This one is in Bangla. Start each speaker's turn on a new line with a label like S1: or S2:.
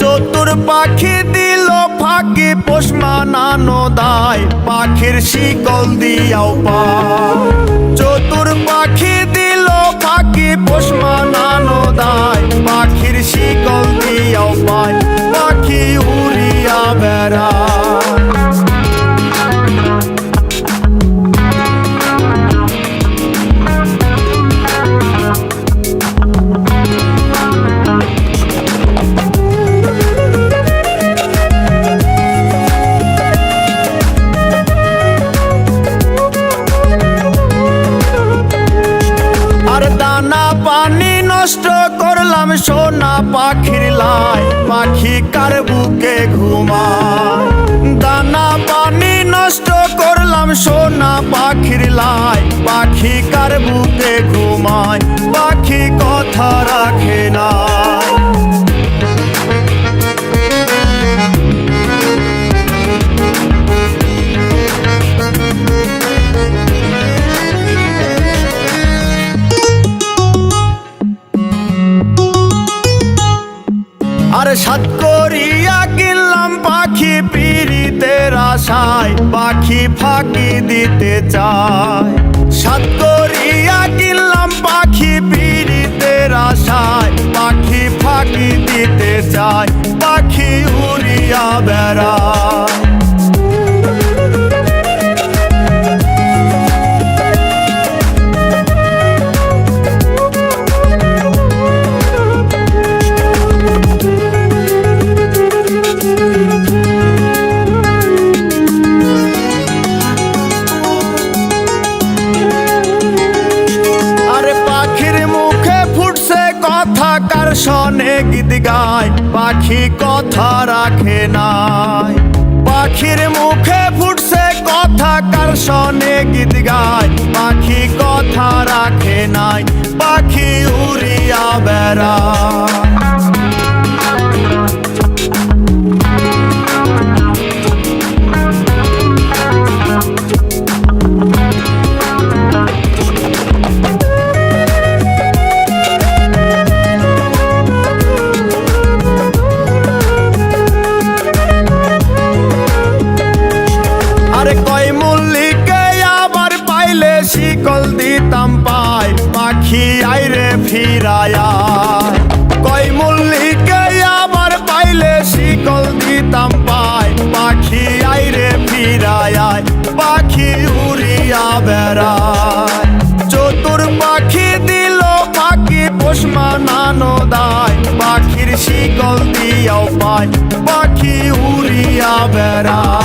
S1: চতুর পাখি দিল ফাঁকি পোষ মানানো দায়। পাখির শিকল দিয়াও পা। চতুর পাখি নষ্ট করলাম সোনা পাখির লাই। পাখি কার বুকে ঘুমায়? দানা পানি নষ্ট করলাম সোনা পাখির লাই। পাখি কার বুকে ঘুমায়? আর সাত করিয়া গেলাম পাখি পিড়িতের আশায়, পাখি ফাঁকি দিতে চায়। সাত করিয়া গেলাম পাখি পিড়িতের আশায়, পাখি ফাঁকি দিতে চায়, পাখি উড়িয়া বেড়ায়। কথা গীত গায়, পাখি কথা রাখে নাই। পাখির মুখে ফুটছে কথা, কার সনে গীত গায়, পাখি কথা রাখে নাই। পাখি উড়িয়া বেড়ায়। শিকল দিতাম পাই, পাখি আইরে ফিরায়া। কয় মল্লিকে আবার পাইলে শিকল দিতাম পাই, পাখি আইরে ফিরায়া, পাখি উড়িয়া বেড়ায়। চতুর পাখি দিল পাখি পোষ মানানো দায়, পাখির শিকল দিয়াও পায় পাখি উড়িয়া বেড়ায়।